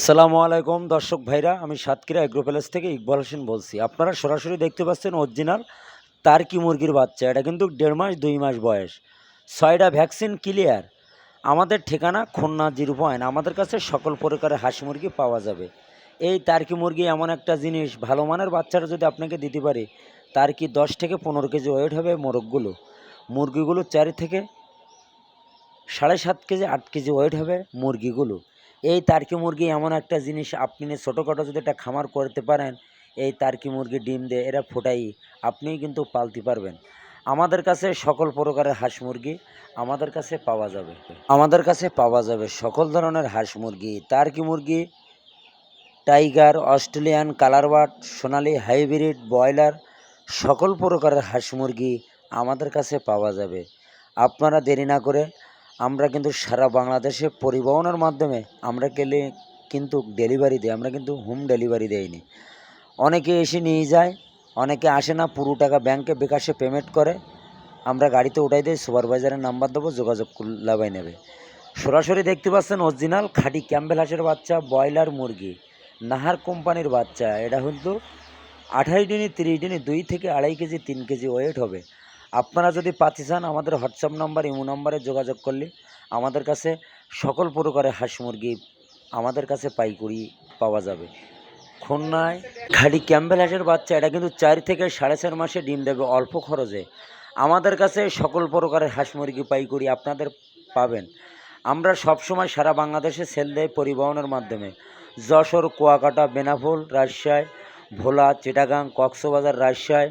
আসসালামু আলাইকুম, দর্শক ভাইরা। আমি সাতক্ষীরা এগ্রো প্যালেস থেকে ইকবাল হোসেন বলছি। আপনারা সরাসরি দেখতে পাচ্ছেন অরিজিনাল তার্কি মুরগির বাচ্চা। এটা কিন্তু দেড় মাস, দুই মাস বয়স। ছয়টা ভ্যাকসিন ক্লিয়ার। আমাদের ঠিকানা খুলনা জিরো পয়েন্ট। আমাদের কাছে সকল প্রকারের হাঁস মুরগি পাওয়া যাবে। এই তার্কি মুরগি এমন একটা জিনিস, ভালো মানের বাচ্চাটা যদি আপনাকে দিতে পারি তার কি দশ থেকে পনেরো কেজি ওয়েট হবে মোরগগুলো। মুরগিগুলো চারি থেকে সাড়ে সাত কেজি, আট কেজি ওয়েট হবে মুরগিগুলো। এই তার্কি মুরগি এমন একটা জিনিস আপনি ছোটোখাটো যদি একটা খামার করতে পারেন, এই তার্কি মুরগি, ডিম দিয়ে এরা ফোটাই আপনিই কিন্তু পালতে পারবেন। আমাদের কাছে সকল প্রকারের হাঁস মুরগি আমাদের কাছে পাওয়া যাবে। আমাদের কাছে পাওয়া যাবে সকল ধরনের হাঁস মুরগি। তার্কি মুরগি, টাইগার, অস্ট্রেলিয়ান কালারবাট সোনালি, হাইব্রিড, ব্রয়লার, সকল প্রকারের হাঁস মুরগি আমাদের কাছে পাওয়া যাবে। আপনারা দেরি না করে আমরা কিন্তু সারা বাংলাদেশে পরিবহনের মাধ্যমে আমরা গেলে কিন্তু ডেলিভারি দিই, আমরা কিন্তু হোম ডেলিভারি দেইনি। অনেকে এসে নিয়ে যায়, অনেকে আসে না, পুরো টাকা ব্যাংকে বিকাশে পেমেন্ট করে। আমরা গাড়িতে উঠাই দিই সুপারভাইজারের নাম্বার দেবো, যোগাযোগ লাভাই নেবে। সরাসরি দেখতে পাচ্ছেন অরিজিনাল খাঁটি ক্যাম্বেল হাঁসের বাচ্চা, ব্রয়লার মুরগি, নাহার কোম্পানির বাচ্চা। এটা কিন্তু আঠাশ দিনই তিরিশ দিনই দুই থেকে আড়াই কেজি, তিন কেজি ওয়েট হবে। আপনারা যদি পাতি চান, আমাদের হোয়াটসঅ্যাপ নাম্বার, ইমো নাম্বারে যোগাযোগ করলে আমাদের কাছে সকল প্রকারের হাঁস মুরগি আমাদের কাছে পাইকারি পাওয়া যাবে। খুলনায় খালি ক্যাম্বেল হাঁসের বাচ্চা, এটা কিন্তু চার থেকে সাড়ে চার মাসে ডিম দেবে অল্প খরচে। আমাদের কাছে সকল প্রকারের হাঁস মুরগি পাইকারি আপনাদের পাবেন। আমরা সবসময় সারা বাংলাদেশে সেল দেয় পরিবহনের মাধ্যমে। যশোর, কুয়াকাটা বেনাফুল রাজশাহী, ভোলা, চিটাগাং, কক্সবাজার, রাজশাহী,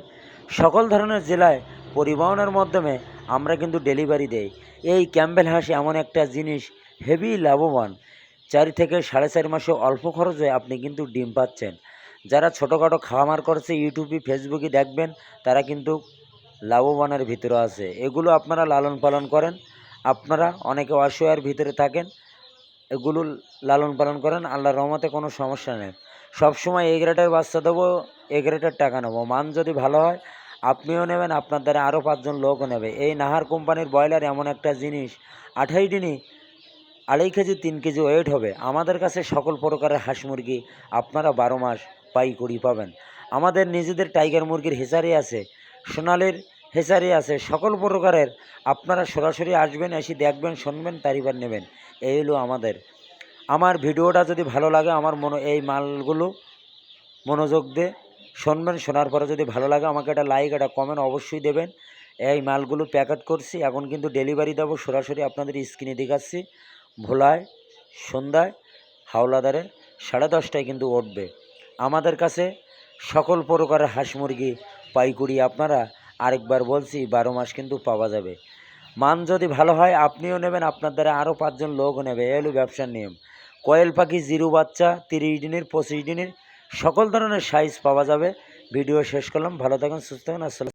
সকল ধরনের জেলায় পরিবহনের মাধ্যমে আমরা কিন্তু ডেলিভারি দেই। এই ক্যাম্বেল হাঁস এমন একটা জিনিস হেভি লাভবান। চারি থেকে সাড়ে চার মাসে অল্প খরচে আপনি কিন্তু ডিম পাচ্ছেন। যারা ছোটোখাটো খামার করছে ইউটিউবে ফেসবুকে দেখবেন, তারা কিন্তু লাভবানের ভিতরে আছে। এগুলো আপনারা লালন পালন করেন। আপনারা অনেকে অসহায়ের ভিতরে থাকেন, এগুলো লালন পালন করেন। আল্লাহ রহমতে কোনো সমস্যা নেই। সবসময় এ গ্রেডের বাচ্চা দেবো এ গ্রেডের টাকা নেব। মান যদি ভালো হয় আপনিও নেবেন, আপনার দ্বারা আরও পাঁচজন লোকও নেবে। এই নাহার কোম্পানির ব্রয়লার এমন একটা জিনিস আঠাই দিনই আড়াই কেজি, তিন কেজি ওয়েট হবে। আমাদের কাছে সকল প্রকারের হাঁস মুরগি আপনারা বারো মাস পাইকারি পাবেন। আমাদের নিজেদের টাইগার মুরগির হেসারি আছে, সোনালির হেসারি আছে, সকল প্রকারের আপনারা সরাসরি আসবেন, এসে দেখবেন, শুনবেন, তারিবার নেবেন। এই হলো আমাদের। আমার ভিডিওটা যদি ভালো লাগে, আমার মনে, এই মালগুলো মনোযোগ দিয়ে শুনবেন, শোনার পরে যদি ভালো লাগে আমাকে একটা লাইক একটা কমেন্ট অবশ্যই দেবেন। এই মালগুলো প্যাকেট করছি, এখন কিন্তু ডেলিভারি দেবো, সরাসরি আপনাদের স্ক্রিনে দেখাচ্ছি। ভোলায়, সন্ধ্যায়, হাওলাদারে সাড়ে দশটায় কিন্তু উঠবে। আমাদের কাছে সকল প্রকারের হাঁস মুরগি, পাইকুড়ি আপনারা আরেকবার বলছি, বারো মাস কিন্তু পাওয়া যাবে। মান যদি ভালো হয়, আপনিও নেবেন, আপনার দ্বারা আরও পাঁচজন লোকও নেবে। এই হলো ব্যবসার নিয়ম। কয়েল পাখি, জিরো বাচ্চা, তিরিশ দিনের, পঁচিশ দিনের সকল ধরনের সাইজ পাওয়া যাবে। ভিডিও শেষ করলাম। ভালো থাকুন সুস্থ থাকুন। আসসালাম